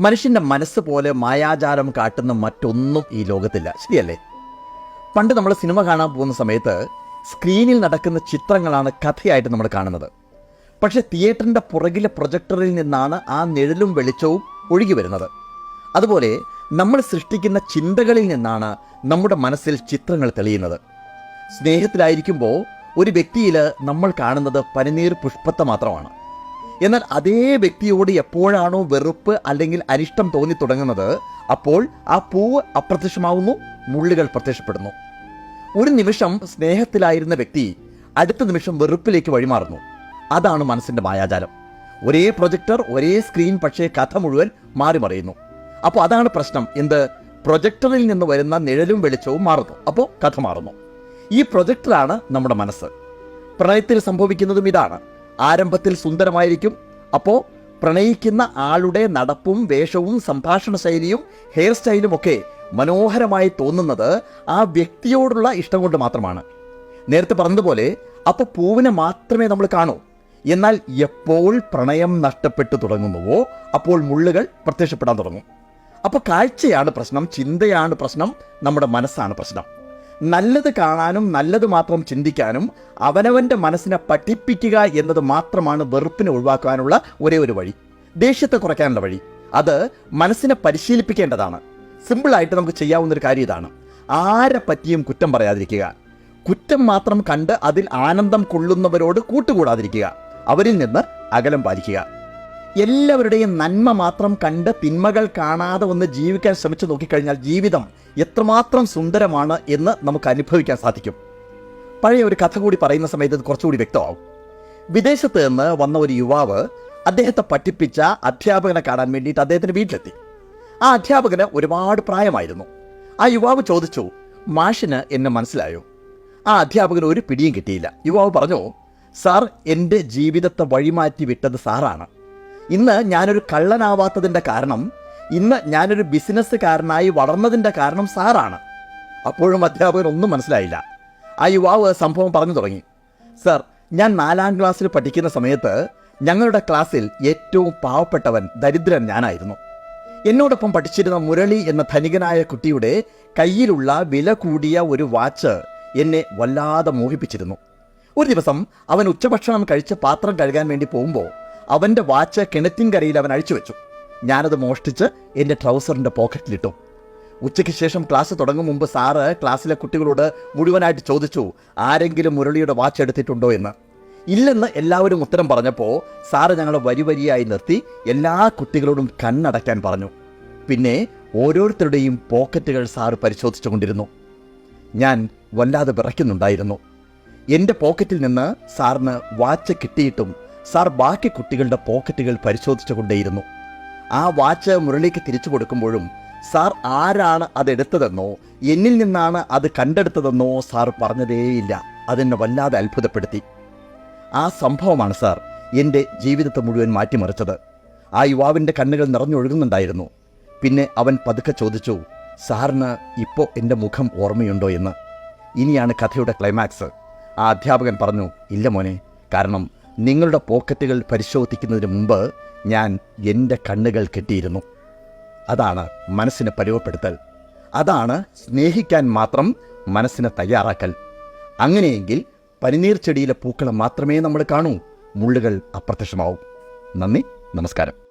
മനുഷ്യന്റെ മനസ്സ് പോലെ മായാചാരം കാട്ടുന്ന മറ്റൊന്നും ഈ ലോകത്തില്ല. ശരിയല്ലേ? പണ്ട് നമ്മൾ സിനിമ കാണാൻ പോകുന്ന സമയത്ത് സ്ക്രീനിൽ നടക്കുന്ന ചിത്രങ്ങളാണ് കഥയായിട്ട് നമ്മൾ കാണുന്നത്. പക്ഷെ തിയേറ്ററിന്റെ പുറകിലെ പ്രൊജക്ടറിൽ നിന്നാണ് ആ നിഴലും വെളിച്ചവും ഒഴുകി വരുന്നത്. അതുപോലെ നമ്മൾ സൃഷ്ടിക്കുന്ന ചിന്തകളിൽ നിന്നാണ് നമ്മുടെ മനസ്സിൽ ചിത്രങ്ങൾ തെളിയുന്നത്. സ്നേഹത്തിലായിരിക്കുമ്പോൾ ഒരു വ്യക്തിയിൽ നമ്മൾ കാണുന്നത് പനിനീർ പുഷ്പത്തെ മാത്രമാണ്. എന്നാൽ അതേ വ്യക്തിയോട് എപ്പോഴാണോ വെറുപ്പ് അല്ലെങ്കിൽ അനിഷ്ടം തോന്നി തുടങ്ങുന്നത് അപ്പോൾ ആ പൂവ് അപ്രത്യക്ഷമാവുന്നു മുള്ളുകൾ പ്രത്യക്ഷപ്പെടുന്നു. ഒരു നിമിഷം സ്നേഹത്തിലായിരുന്ന വ്യക്തി അടുത്ത നിമിഷം വെറുപ്പിലേക്ക് വഴിമാറുന്നു. അതാണ് മനസ്സിന്റെ മായാജാലം. ഒരേ പ്രൊജക്ടർ ഒരേ സ്ക്രീൻ പക്ഷേ കഥ മുഴുവൻ മാറി മറിയുന്നു അപ്പോൾ അതാണ് പ്രശ്നം. എന്ത്? പ്രൊജക്ടറിൽ നിന്ന് വരുന്ന നിഴലും വെളിച്ചവും മാറുന്നു. അപ്പോൾ കഥ മാറുന്നു. ഈ പ്രൊജക്ടറാണ് നമ്മുടെ മനസ്സ്. പ്രണയത്തിൽ സംഭവിക്കുന്നതും ഇതാണ്. ആരംഭത്തിൽ സുന്ദരമായിരിക്കും. അപ്പോൾ പ്രണയിക്കുന്ന ആളുടെ നടപ്പും വേഷവും സംഭാഷണ ശൈലിയും ഹെയർ സ്റ്റൈലും ഒക്കെ മനോഹരമായി തോന്നുന്നത് ആ വ്യക്തിയോടുള്ള ഇഷ്ടം കൊണ്ട് മാത്രമാണ്. നേരത്തെ പറഞ്ഞതുപോലെ അപ്പോൾ പൂവിനെ മാത്രമേ നമ്മൾ കാണൂ. എന്നാൽ എപ്പോൾ പ്രണയം നഷ്ടപ്പെട്ടു തുടങ്ങുന്നുവോ അപ്പോൾ മുള്ളുകൾ പ്രത്യക്ഷപ്പെടാൻ തുടങ്ങും. അപ്പോൾ കാഴ്ചയാണ് പ്രശ്നം ചിന്തയാണ് പ്രശ്നം നമ്മുടെ മനസ്സാണ് പ്രശ്നം. നല്ലത് കാണാനും നല്ലത് മാത്രം ചിന്തിക്കാനും അവനവന്റെ മനസ്സിനെ പഠിപ്പിക്കുക എന്നത് മാത്രമാണ് വെറുപ്പിനെ ഒഴിവാക്കാനുള്ള ഒരേ ഒരു വഴി. ദേഷ്യത്തെ കുറയ്ക്കാനുള്ള വഴി. അത് മനസ്സിനെ പരിശീലിപ്പിക്കേണ്ടതാണ്. സിമ്പിളായിട്ട് നമുക്ക് ചെയ്യാവുന്ന ഒരു കാര്യം ഇതാണ്. ആരെ പറ്റിയും കുറ്റം പറയാതിരിക്കുക. കുറ്റം മാത്രം കണ്ട് അതിൽ ആനന്ദം കൊള്ളുന്നവരോട് കൂട്ടുകൂടാതിരിക്കുക. അവരിൽ നിന്ന് അകലം പാലിക്കുക. എല്ലാവരുടെയും നന്മ മാത്രം കണ്ട് തിന്മകൾ കാണാതെ ഒന്ന് ജീവിക്കാൻ ശ്രമിച്ചു നോക്കിക്കഴിഞ്ഞാൽ ജീവിതം എത്രമാത്രം സുന്ദരമാണ് എന്ന് നമുക്ക് അനുഭവിക്കാൻ സാധിക്കും. പഴയ ഒരു കഥ കൂടി പറയുന്ന സമയത്ത് ഇത് കുറച്ചുകൂടി വ്യക്തമാവും. വിദേശത്ത് നിന്ന് വന്ന ഒരു യുവാവ് അദ്ദേഹത്തെ പഠിപ്പിച്ച അധ്യാപകനെ കാണാൻ വേണ്ടിയിട്ട് അദ്ദേഹത്തിന് വീട്ടിലെത്തി. ആ അധ്യാപകന് ഒരുപാട് പ്രായമായിരുന്നു. ആ യുവാവ് ചോദിച്ചു മാഷിന് എന്നെ മനസ്സിലായോ? ആ അധ്യാപകന് ഒരു പിടിയും കിട്ടിയില്ല. യുവാവ് പറഞ്ഞു സാർ എന്റെ ജീവിതത്തെ വഴിമാറ്റി വിട്ടത് സാറാണ്. ഇന്ന് ഞാനൊരു കള്ളനാവാത്തതിന്റെ കാരണം ഇന്ന് ഞാനൊരു ബിസിനസ്സുകാരനായി വളർന്നതിന്റെ കാരണം സാറാണ്. അപ്പോഴും അധ്യാപകൻ ഒന്നും മനസ്സിലായില്ല. ആ യുവാവ് സംഭവം പറഞ്ഞു തുടങ്ങി. സർ ഞാൻ നാലാം ക്ലാസ്സിൽ പഠിക്കുന്ന സമയത്ത് ഞങ്ങളുടെ ക്ലാസ്സിൽ ഏറ്റവും പാവപ്പെട്ടവൻ ദരിദ്രൻ ഞാനായിരുന്നു. എന്നോടൊപ്പം പഠിച്ചിരുന്ന മുരളി എന്ന ധനികനായ കുട്ടിയുടെ കയ്യിലുള്ള വില കൂടിയ ഒരു വാച്ച് എന്നെ വല്ലാതെ മോഹിപ്പിച്ചിരുന്നു. ഒരു ദിവസം അവൻ ഉച്ചഭക്ഷണം കഴിച്ച് പാത്രം കഴുകാൻ വേണ്ടി പോകുമ്പോൾ അവന്റെ വാച്ച് കിണറ്റിൻകരയിൽ അവൻ അഴിച്ചു വെച്ചു ഞാനത് മോഷ്ടിച്ച് എന്റെ ട്രൗസറിന്റെ പോക്കറ്റിലിട്ടു. ഉച്ചയ്ക്ക് ശേഷം ക്ലാസ് തുടങ്ങും മുമ്പ് സാറ് ക്ലാസ്സിലെ കുട്ടികളോട് മുഴുവനായിട്ട് ചോദിച്ചു ആരെങ്കിലും മുരളിയുടെ വാച്ച് എടുത്തിട്ടുണ്ടോ എന്ന്? ഇല്ലെന്ന് എല്ലാവരും ഉത്തരം പറഞ്ഞപ്പോൾ സാറ് ഞങ്ങളെ വരി വരിയായി നിർത്തി എല്ലാ കുട്ടികളോടും കണ്ണടയ്ക്കാൻ പറഞ്ഞു. പിന്നെ ഓരോരുത്തരുടെയും പോക്കറ്റുകൾ സാറ് പരിശോധിച്ചുകൊണ്ടിരുന്നു ഞാൻ വല്ലാതെ വിറയ്ക്കുന്നുണ്ടായിരുന്നു. എന്റെ പോക്കറ്റിൽ നിന്ന് സാറിന് വാച്ച് കിട്ടിയിട്ടും സാർ ബാക്കി കുട്ടികളുടെ പോക്കറ്റുകൾ പരിശോധിച്ചുകൊണ്ടേയിരുന്നു. ആ വാച്ച് മുരളിക്ക് തിരിച്ചു കൊടുക്കുമ്പോഴും സാർ ആരാണ് അതെടുത്തതെന്നോ എന്നിൽ നിന്നാണ് അത് കണ്ടെടുത്തതെന്നോ സാർ പറഞ്ഞതേയില്ല. അതെന്നെ വല്ലാതെ അത്ഭുതപ്പെടുത്തി. ആ സംഭവമാണ് സാർ എന്റെ ജീവിതത്തെ മുഴുവൻ മാറ്റിമറിച്ചത്. ആ യുവാവിന്റെ കണ്ണുകൾ നിറഞ്ഞൊഴുകുന്നുണ്ടായിരുന്നു. പിന്നെ അവൻ പതുക്കെ ചോദിച്ചു സാറിന് ഇപ്പോൾ എന്റെ മുഖം ഓർമ്മയുണ്ടോ എന്ന്? ഇനിയാണ് കഥയുടെ ക്ലൈമാക്സ്. ആ അധ്യാപകൻ പറഞ്ഞു ഇല്ല മോനെ കാരണം നിങ്ങളുടെ പോക്കറ്റുകൾ പരിശോധിക്കുന്നതിന് മുമ്പ് ഞാൻ എന്റെ കണ്ണുകൾ കെട്ടിയിരുന്നു. അതാണ് മനസ്സിനെ പരുവപ്പെടുത്തൽ അതാണ് സ്നേഹിക്കാൻ മാത്രം മനസ്സിനെ തയ്യാറാക്കൽ. അങ്ങനെയെങ്കിൽ പനിനീർ ചെടിയിലെ പൂക്കളെ മാത്രമേ നമ്മൾ കാണൂ. മുള്ളുകൾ അപ്രത്യക്ഷമാവും. നന്ദി നമസ്കാരം.